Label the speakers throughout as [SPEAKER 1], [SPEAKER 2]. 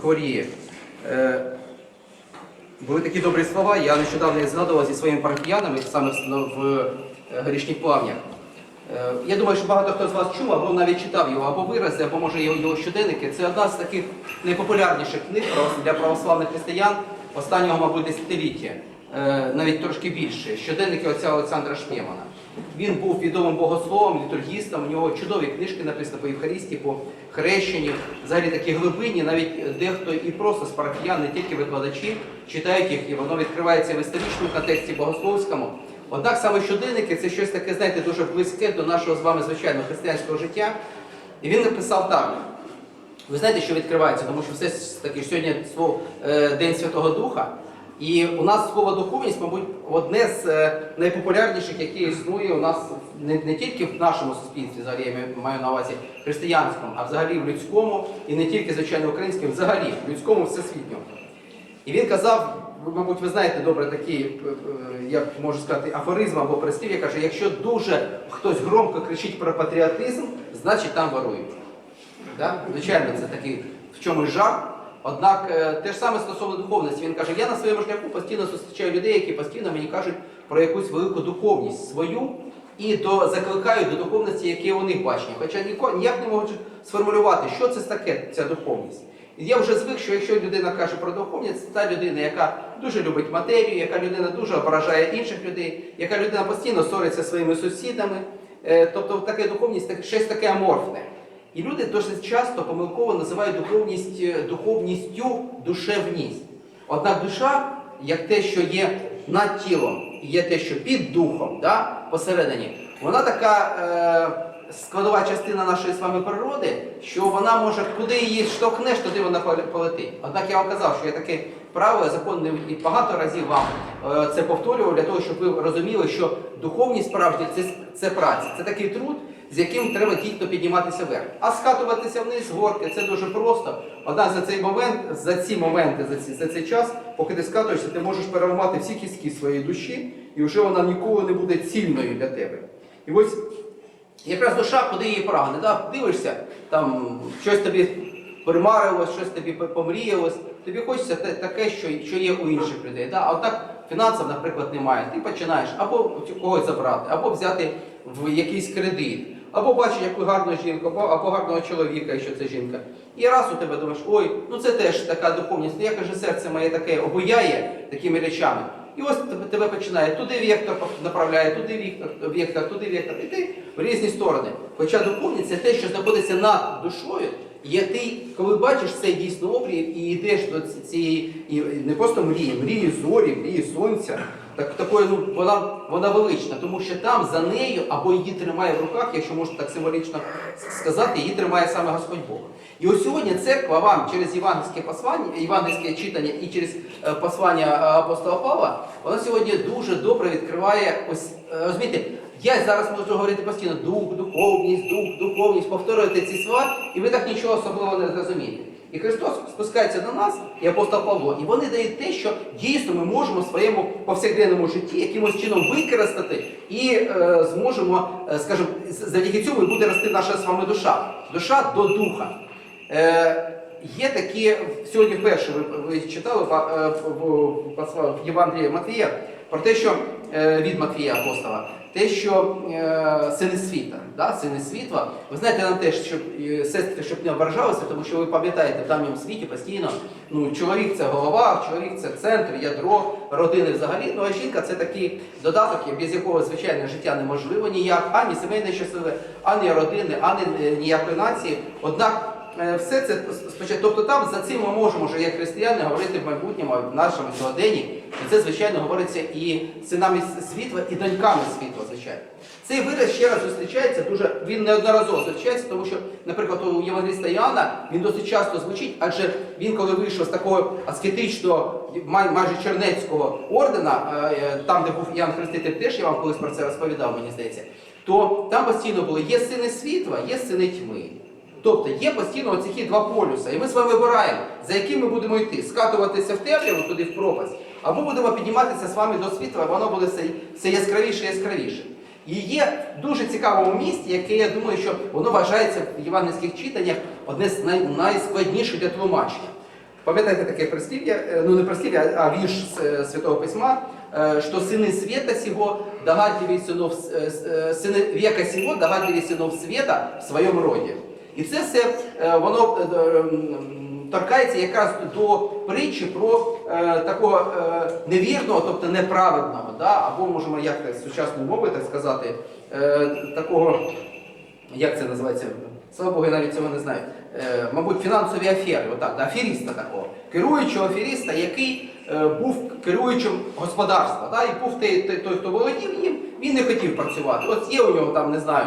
[SPEAKER 1] хворіє. Е, Були такі добрі слова, я нещодавно їх згадував зі своїми парафіянами саме в- е, горішніх плавнях. Е, Я думаю, що багато хто з вас чув, або навіть читав його, або вирази, або може його, щоденники. Це одна з таких найпопулярніших книг для православних християн останнього, мабуть, десятиліття, навіть трошки більше. Щоденники отця Олександра Шмємана. Він був відомим богословом, літургістом, у нього чудові книжки написані по Євхаристії, по хрещенню, взагалі такі глибинні, навіть дехто і просто з парафіян, не тільки викладачі, читають їх, і воно відкривається в історичному контексті богословському. Однак саме щоденники це щось таке, знаєте, дуже близьке до нашого з вами звичайного християнського життя. І він написав так. Ви знаєте, що відкривається, тому що все ж таки сьогодні е, День Святого Духа. І у нас слово духовність, мабуть, одне з е, найпопулярніших, яке існує у нас не, не тільки в нашому суспільстві, взагалі я маю- на увазі християнському, а взагалі в людському, і не тільки, звичайно, українському, взагалі в людському всесвітньому. І він казав, мабуть, ви знаєте добре такий, е, е, як можу сказати, афоризм або прислів'я, каже, якщо дуже хтось громко кричить про патріотизм, значить там ворують. Да? Звичайно, це такий в чомусь жах. Однак е, те ж саме стосовно духовності. Він каже, я на своєму шляху постійно зустрічаю людей, які постійно мені кажуть про якусь велику духовність свою і до, закликають до духовності, яке них бачення. Хоча ніко- ніяк не можуть сформулювати, що це таке, ця духовність. І я вже звик, що якщо людина каже про духовність, це та людина, яка дуже любить матерію, яка людина дуже ображає інших людей, яка людина постійно ссориться своїми сусідами. Е, Тобто таке духовність щось таке аморфне. І люди досить часто помилково називають духовність е, духовністю душевність. Однак душа, як те, що є над тілом, і є те, що під духом, да, посередині, вона така е, складова частина нашої з вами природи, що вона може, куди її штовхнеш, туди вона полетить. Однак я вам казав, що я таке правило, закон і багато разів вам е, це повторював для того, щоб ви розуміли, що духовність справжня це, це праця, це такий труд, з яким треба дійсно підніматися вверх. А скатуватися вниз горки це дуже просто. Однак за цей момент, за ці моменти, за, ці, за цей час, поки ти скатуєшся, ти можеш переламати всі кістки своєї душі, і вже вона ніколи не буде цільною для тебе. І ось якраз душа, куди її прагне. Да? Дивишся, там щось тобі примарилось, щось тобі помріялось, тобі хочеться таке, що, що є у інших людей. Да? А отак фінансів, наприклад, немає. Ти починаєш або когось забрати, або взяти в якийсь кредит, або бачиш яку гарну жінку, або, або гарного чоловіка, якщо це жінка. І раз у тебе думаєш, ой, ну це теж така духовність, ну яке же серце моє таке обуяє такими речами. І ось тебе, починає туди вектор направляє, туди вектор, вектор, туди вектор, і ти в різні сторони. Хоча духовність це те, що знаходиться над душою, є ти, коли бачиш цей дійсно обрій і йдеш до цієї і не просто мрії, мрії зорі, мрії сонця. Так такої, ну вона вона велична, тому що там за нею або її тримає в руках, якщо можна так символічно сказати, її тримає саме Господь Бог. І ось сьогодні церква вам через євангельське послання, євангельське читання і через е, послання е, апостола Павла, вона сьогодні дуже добре відкриває ось е, розумієте, я зараз можу говорити постійно дух, духовність, дух, духовність, повторювати ці слова, і ви так нічого особливого не зрозумієте. І Христос спускається до нас, і апостол Павло, і вони дають те, що дійсно ми можемо в своєму повсякденному житті якимось чином використати і е, зможемо, е, скажімо, завдяки цьому і буде рости наша з вами душа. Душа до духа. Е, є такі, сьогодні вперше ви, ви читали е, в Євангелії Матвія про те, що е, від Матвія апостола, те, що е, сини світа, да, сини світла, ви знаєте нам теж, щоб е, сестри, щоб не ображалися, тому що ви пам'ятаєте, в давньому світі постійно ну, чоловік це голова, чоловік це центр, ядро родини взагалі. Ну а жінка це такий додаток, без якого звичайно життя неможливо ніяк, ані сімейне щасливе, ані родини, ані е, ніякої нації. Однак Все це спочатку, тобто там за цим ми можемо вже як християни говорити в майбутньому, в нашому сьогоденні. Це, звичайно, говориться і синами світла, і доньками світла, звичайно. Цей вираз ще раз зустрічається дуже, він неодноразово зустрічається, тому що, наприклад, у Євангеліста Іоанна він досить часто звучить, адже він, коли вийшов з такого аскетичного, май- майже чернецького ордена, е, е, там, де був Іоанн Хреститель, теж я вам колись про це розповідав, мені здається, то там постійно було є сини світла, є сини тьми. Тобто є постійно оці два полюса, і ми з вами вибираємо, за яким ми будемо йти, скатуватися в темряву туди в пропасть, або будемо підніматися з вами до світла, воно буде все, все яскравіше і яскравіше. І є дуже цікавому місці, яке я думаю, що воно вважається в євангельських читаннях одне з най, найскладніших для тлумачення. Пам'ятаєте таке прислів'я, е, ну не прислів'я, а вірш е, Святого Письма, е, що сини света сего, догадливі синов, сини века сего, догадливі синов света в своєму роді. І це все е, воно е, е, торкається якраз до притчі про такого невірного, тобто неправедного, да? або можемо як так, сучасною мовою так сказати, такого, як це називається? Слава Богу, я навіть цього не знаю. Мабуть, фінансові афери, отак, да? аферіста такого, керуючого аферіста, який е, був керуючим господарства, да? і був той, той, той, хто володів їм, він не хотів працювати. От є у нього там, не знаю,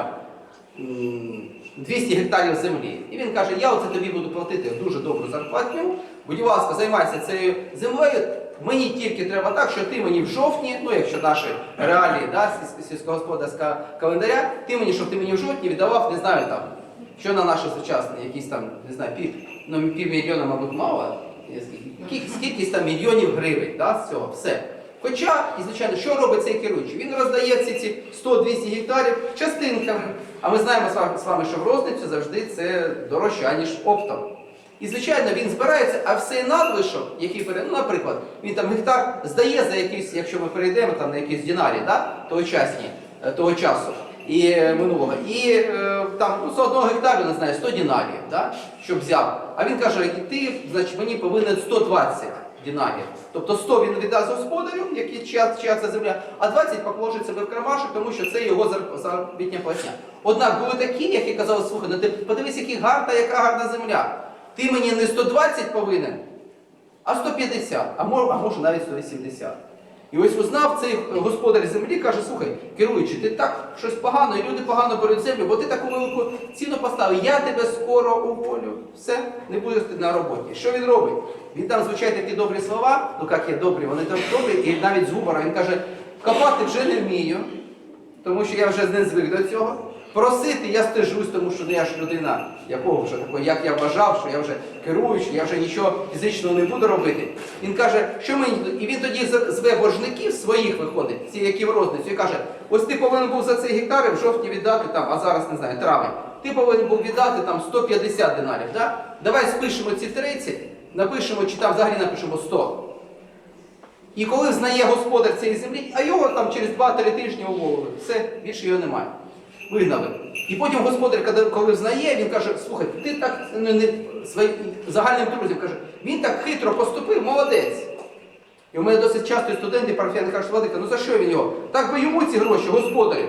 [SPEAKER 1] 200 гектарів землі. І він каже, я оце тобі буду платити дуже добру зарплатню, будь ласка, займайся цією землею. Мені тільки треба так, що ти мені в жовтні, ну якщо наші реалії да, сільсь- сільськогосподарського календаря, ти мені, щоб ти мені в жовтні віддавав, не знаю там, що на наше сучасне, якісь там, не знаю, пів, ну, півмільйона, мабуть, мало, скільки, скількись там мільйонів гривень, да, з цього, все. Хоча, і звичайно, що робить цей керуючий? Він роздає ці 100-200 гектарів частинками. А ми знаємо з вами- що в розницю завжди це дорожче, аніж оптом. І, звичайно, він збирається, а все надлишок, який пере... ну, наприклад, він там гектар здає за якийсь, якщо ми перейдемо там на якісь дінарі, да? тогочасні, е, того часу і е, минулого. І е, там ну, з одного гектару, не знаю, 100 дінарів, да? щоб взяв. А він каже, ти, значить, мені повинен 120 дінарів. Тобто 100 він віддасть господарю, який чия, чия це земля, а 20 покложить себе в кармашок, тому що це його заробітня платня. Однак були такі, які казали, слухай, ну ти подивись, який гарна, яка гарна земля. Ти мені не 120 повинен, а 150, а може, а може навіть 180. І ось узнав цей господар землі, каже, слухай, керуючи, ти так щось погано, і люди погано беруть землю, бо ти таку велику ціну поставив, я тебе скоро уволю. Все, не будеш ти на роботі. Що він робить? Він там звучать такі добрі слова, ну як є добрі, вони там добрі, і навіть з гумором він каже, копати вже не вмію, тому що я вже не звик до цього. Просити я стежусь, тому що я ж людина, якого вже такого, як я вважав, що я вже керуючий, я вже нічого фізичного не буду робити. Він каже, що мені? І він тоді зве боржників своїх виходить, ці, які в розницю, і каже: ось ти повинен був за цей гектар в жовтні віддати там, а зараз не знаю, травень. Ти повинен був віддати там 150 динарів. Да? Давай спишемо ці 30, напишемо, чи там взагалі напишемо 100. І коли знає господар цієї землі, а його там через 2-3 тижні уволили, все, більше його немає. Вигнали. І потім господар, коли- взнає, він каже, слухай, ти так ну, не, своїм загальним друзям каже, він так хитро поступив, молодець. І у мене досить часто студенти парафіяни кажуть, Владика, ну за що він його? Так би йому ці гроші, господарю.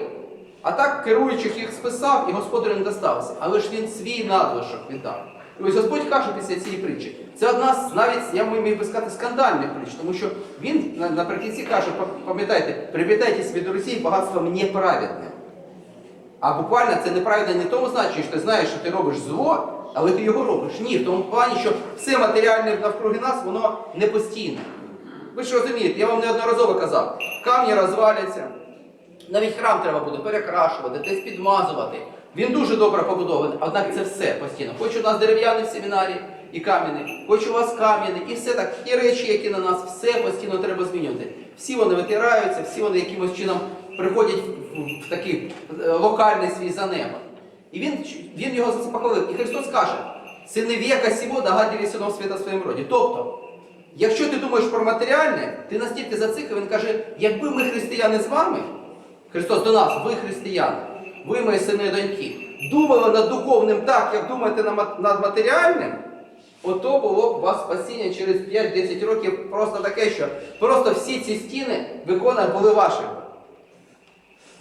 [SPEAKER 1] А так керуючих їх списав і господарю не достався. Але ж він свій надлишок віддав. І ось Господь каже після цієї притчі. Це одна з навіть, я міг би сказати, скандальних притч, тому що він наприкінці каже, «Пам- пам'ятайте, привітайтесь від Росії багатством неправедним. А буквально це неправильно не в тому значенні, що ти знаєш, що ти робиш зло, але ти його робиш. Ні, в тому плані, що все матеріальне навкруги нас, воно не постійне. Ви ж розумієте, я вам неодноразово казав, камні розваляться, навіть храм треба буде перекрашувати, десь підмазувати. Він дуже добре побудований, однак це все постійно. Хоч у нас дерев'яний в семінарі і кам'яний, хоч у вас кам'яний, і все так, і речі, які на нас, все постійно треба змінювати. Всі вони витираються, всі вони якимось чином приходять в, такий е, локальний свій занепад. І він, він його за це похвалив. І Христос каже, сини віка сього догадливі синов світа своєму роді. Тобто, якщо ти думаєш про матеріальне, ти настільки зацикав, він каже, якби ми християни з вами, Христос до нас, ви християни, ви мої сини і доньки, думали над духовним так, як думаєте над матеріальним, ото було б вас спасіння через 5-10 років просто таке, що просто всі ці стіни виконання були вашими.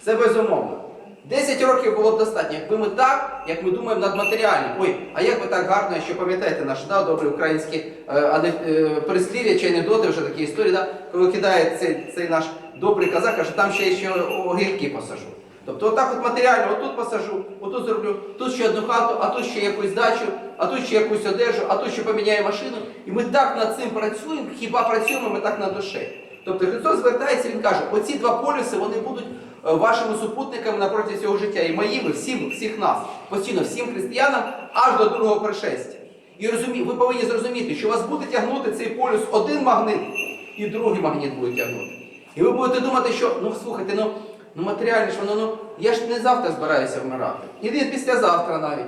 [SPEAKER 1] Це безумовно. 10 років було б достатньо, якби ми так, як ми думаємо над матеріальним. Ой, а як би так гарно, що пам'ятаєте наш да, добрий український е, е, прислів'я чи анекдоти, вже такі історії, да, коли кидає цей, цей наш добрий казак, каже, там ще, ще огірки посажу. Тобто отак от матеріально, отут посажу, отут зроблю, тут ще одну хату, а тут ще якусь дачу, а тут ще якусь одежу, а тут ще поміняю машину. І ми так над цим працюємо, хіба працюємо ми так над душею. Тобто Христос звертається, Він каже, оці два полюси вони будуть вашими супутниками на протязі цього життя і моїми, всім, всіх нас, постійно, всім християнам, аж до другого пришестя. І розумі, ви повинні зрозуміти, що вас буде тягнути цей полюс один магнит, і другий магніт буде тягнути. І ви будете думати, що ну слухайте, ну, ну матеріальне ж воно, ну я ж не завтра збираюся вмирати. І не післязавтра навіть.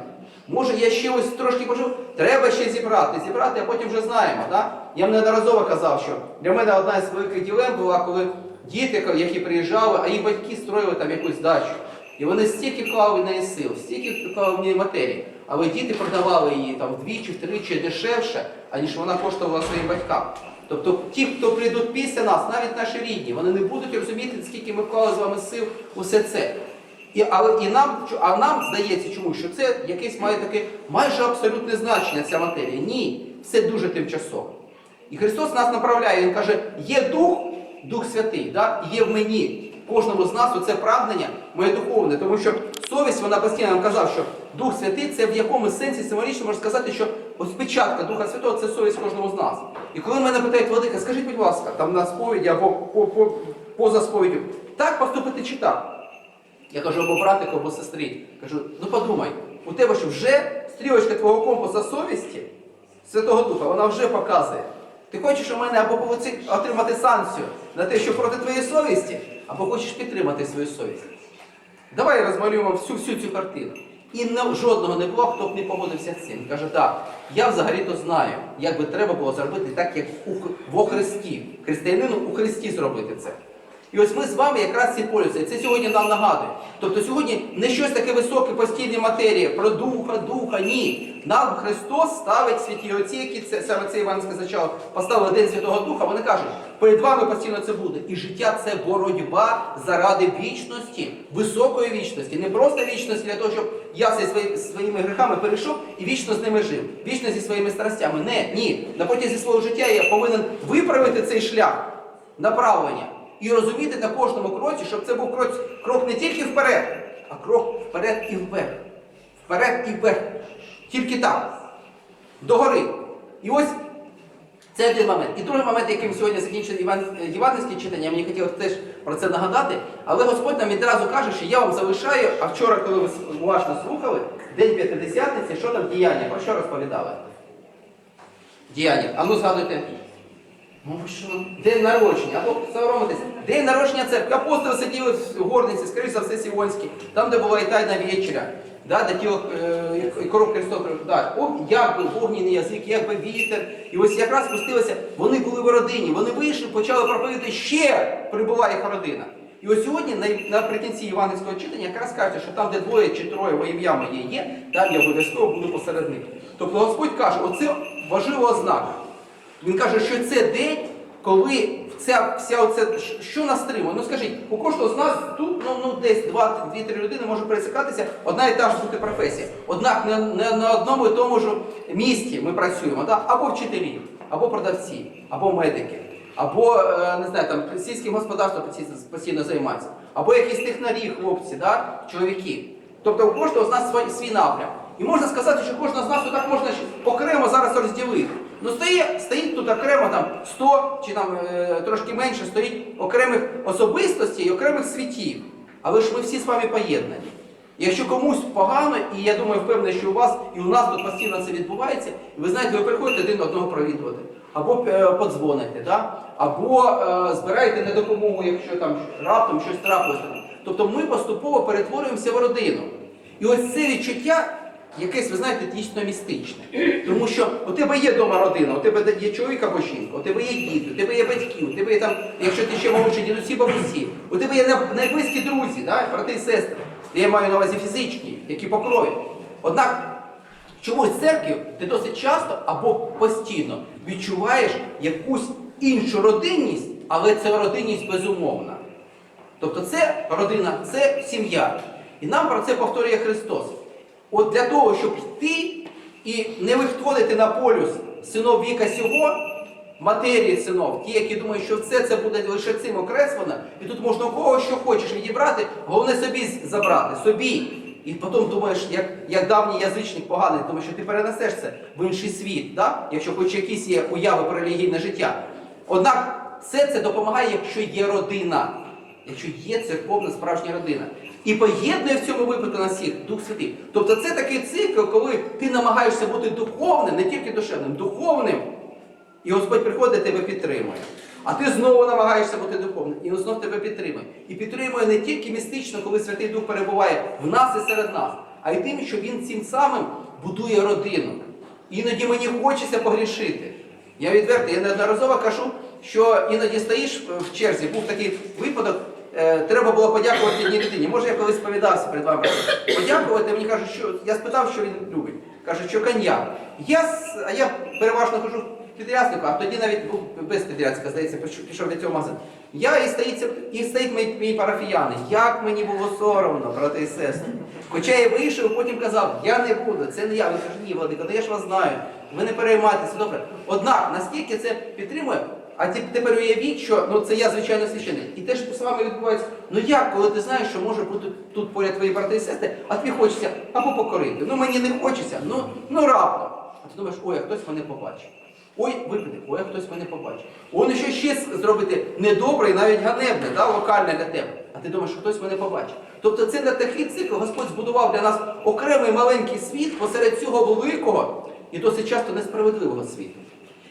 [SPEAKER 1] Може, я ще ось трошки пожив, треба ще зібрати, зібрати, а потім вже знаємо. Да? Я неодноразово казав, що для мене одна з великих ділем була, коли діти, які приїжджали, а їх батьки строїли там якусь дачу. І вони стільки вклали в неї сил, стільки вклали в неї матерії, але діти продавали її там вдвічі, втричі дешевше, аніж вона коштувала своїм батькам. Тобто ті, хто прийдуть після нас, навіть наші рідні, вони не будуть розуміти, скільки ми вклали з вами сил усе це. І, але, і нам, а нам здається чомусь, що це якесь має таке майже абсолютне значення, ця матерія. Ні, все дуже тимчасово. І Христос нас направляє, Він каже, є Дух, Дух Святий, да? є в мені. Кожному з нас оце прагнення моє духовне, тому що совість, вона постійно нам казав, що Дух Святий це в якомусь сенсі символічно можна сказати, що ось печатка Духа Святого це совість кожного з нас. І коли мене питають, Владика, скажіть, будь ласка, там на сповіді або по, по, поза сповіддю, так поступити чи так? Я кажу, або братику, або сестрі. Кажу, ну подумай, у тебе що вже стрілочка твого компаса совісті, Святого Духа, вона вже показує. Ти хочеш у мене або отримати санкцію на те, що проти твоєї совісті, або хочеш підтримати свою совість. Давай розмалюємо всю всю цю картину. І не, жодного не було, хто б не погодився з цим. Каже, так, я взагалі-то знаю, як би треба було зробити так, як у, во Христі. Християнину у Христі зробити це. І ось ми з вами якраз ці полюси. Це сьогодні нам нагадує. Тобто сьогодні не щось таке високе постійне матерія про духа, духа, ні. Нам Христос ставить святі отці, які це саме це Іван сказав, поставили День Святого Духа. Вони кажуть, перед вами постійно це буде. І життя це боротьба заради вічності, високої вічності. Не просто вічності для того, щоб я зі свої- своїми грехами перейшов і вічно з ними жив. Вічно зі своїми страстями. Не, ні. На протязі свого життя я повинен виправити цей шлях направлення. І розуміти на кожному кроці, щоб це був крок, крок не тільки вперед, а крок вперед і вверх. Вперед і вверх. Тільки так. Догори. І ось це один момент. І другий момент, яким сьогодні закінчили Іван, Євангельське читання, мені хотілося теж про це нагадати. Але Господь нам відразу каже, що я вам залишаю, а вчора, коли ви уважно слухали, День П'ятидесятниці, що там діяння? Про що розповідали? Діяння. А ну згадуйте. Ну ви що? День народження, або соромитесь. День народження церкви. Апостоли сиділи в горниці, скоріше за все, Сіонській, там, де була і тайна вечеря, да, де тіло е, і кров Христова. Да. О, як був вогняний язик, як би вітер. І ось якраз спустилося, вони були в родині, вони вийшли, почали проповідати, ще прибула їх родина. І ось сьогодні наприкінці івангельського читання якраз кажеться, що там, де двоє чи троє во ім'я моє є, там я обов'язково буду посеред них. Тобто Господь каже, оце важлива ознака. Він каже, що це день, коли вся, вся оце, що нас стримує? Ну скажіть, у кожного з нас тут ну, ну, десь 2-3 людини може пересикатися одна і та ж бути професія. Однак не, не на одному і тому ж місці ми працюємо, да? або вчителі, або продавці, або медики, або е, не знаю, там сільським господарством постійно, займаються, або якісь технарі, хлопці, да? чоловіки. Тобто у кожного з нас свій, напрям. І можна сказати, що кожного з нас отак можна окремо зараз розділити. Ну стоїть, стоїть тут окремо там 100 чи там е, трошки менше стоїть окремих особистостей окремих світів. Але ж ми всі з вами поєднані. Якщо комусь погано, і я думаю, впевнений, що у вас і у нас тут постійно це відбувається, і ви знаєте, ви приходите один одного провідувати, або е, подзвоните, да? або е, збираєте на допомогу, якщо там раптом щось трапилося. Тобто ми поступово перетворюємося в родину. І ось це відчуття, якесь, ви знаєте, дійсно містичне. Тому що у тебе є вдома родина, у тебе є чоловік або жінка, у тебе є діти, у тебе є батьки, у тебе є там, якщо ти ще молодший дідусі, бабусі, у тебе є найблизькі друзі, да? брати і сестри. Я маю на увазі фізичні, які по крові. Однак чомусь в церкві ти досить часто або постійно відчуваєш якусь іншу родинність, але це родинність безумовна. Тобто це родина, це сім'я. І нам про це повторює Христос. От для того, щоб йти і не виходити на полюс синов віка сього, матерії синов, ті, які думають, що все це буде лише цим окреслено, і тут можна у кого що хочеш відібрати, головне собі забрати, собі. І потім думаєш, як, як давній язичник поганий, тому що ти перенесеш це в інший світ, да? якщо хоч якісь є уяви про релігійне життя. Однак все це допомагає, якщо є родина якщо є церковна справжня родина. І поєднує в цьому випадку нас всіх Дух Святий. Тобто це такий цикл, коли ти намагаєшся бути духовним, не тільки душевним, духовним, і Господь приходить тебе підтримує. А ти знову намагаєшся бути духовним, і Він знов тебе підтримує. І підтримує не тільки містично, коли Святий Дух перебуває в нас і серед нас, а й тим, що він цим самим будує родину. Іноді мені хочеться погрішити. Я відверто, я неодноразово кажу, що іноді стоїш в черзі, був такий випадок, треба було подякувати одній людині. Може, я колись сповідався перед вами. Подякувати, мені кажуть, що я спитав, що він любить. Каже, що коньяк. Я, а я переважно хожу в підряднику, а тоді навіть був без підрядника, здається, пішов від цього магазину. Я і стоїть, і стоїть мій, мій парафіяни. Як мені було соромно, брати і сестри. Хоча я вийшов, потім казав, я не буду, це не я. Він каже, ні, Владико, ну я ж вас знаю. Ви не переймайтеся, добре. Однак, наскільки це підтримує, а тепер уявіть, що ну це я звичайно священник. І те ж з вами відбувається. Ну як, коли ти знаєш, що може бути тут поряд твої брати і сестри, а тобі хочеться або покорити. Ну мені не хочеться, ну, ну раптом. А ти думаєш, ой, а хтось мене побачив. Ой, випити, ой, а хтось мене побачив. Он що ще зробити недобре і навіть ганебне, да, локальне для тебе. А ти думаєш, що хтось мене побачив. Тобто це не такий цикл, Господь збудував для нас окремий маленький світ посеред цього великого і досить часто несправедливого світу.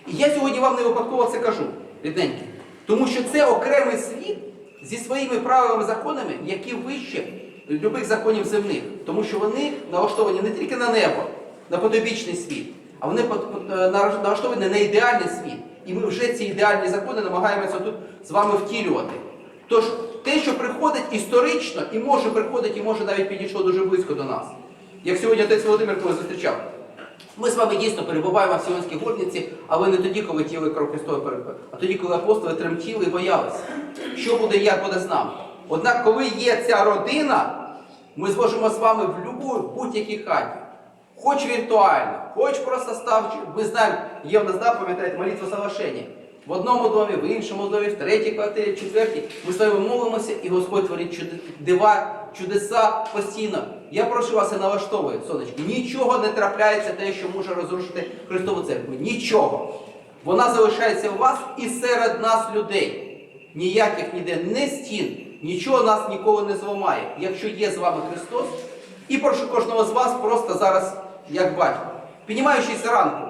[SPEAKER 1] І я сьогодні вам не випадково це кажу, рідненькі. Тому що це окремий світ зі своїми правилами, законами, які вище любих законів земних. Тому що вони налаштовані не тільки на небо, на подобічний світ, а вони е, налаш- налаштовані на ідеальний світ. І ми вже ці ідеальні закони намагаємося тут з вами втілювати. Тож те, що приходить історично, і може приходить, і може навіть підійшло дуже близько до нас. Як сьогодні отець Володимир коли зустрічав. Ми з вами дійсно перебуваємо в Сіонській горниці, але не тоді, коли тіли кров Христове перебуває, а тоді, коли апостоли тремтіли і боялися. Що буде, як буде з нами. Однак, коли є ця родина, ми зможемо з вами в будь-якій хаті. Хоч віртуально, хоч просто став, ми знаємо, є в нас, да, пам'ятаєте, молитва соглашення. В одному домі, в іншому домі, в третій квартирі, в четвертій. Ми з вами молимося, і Господь творить дива, чудеса постійно. Я прошу вас і налаштовую, сонечки. Нічого не трапляється те, що може розрушити Христову церкву. Нічого. Вона залишається у вас і серед нас людей. Ніяких ніде не стін, нічого нас ніколи не зламає. Якщо є з вами Христос, і прошу кожного з вас просто зараз, як батько, піднімаючись ранку,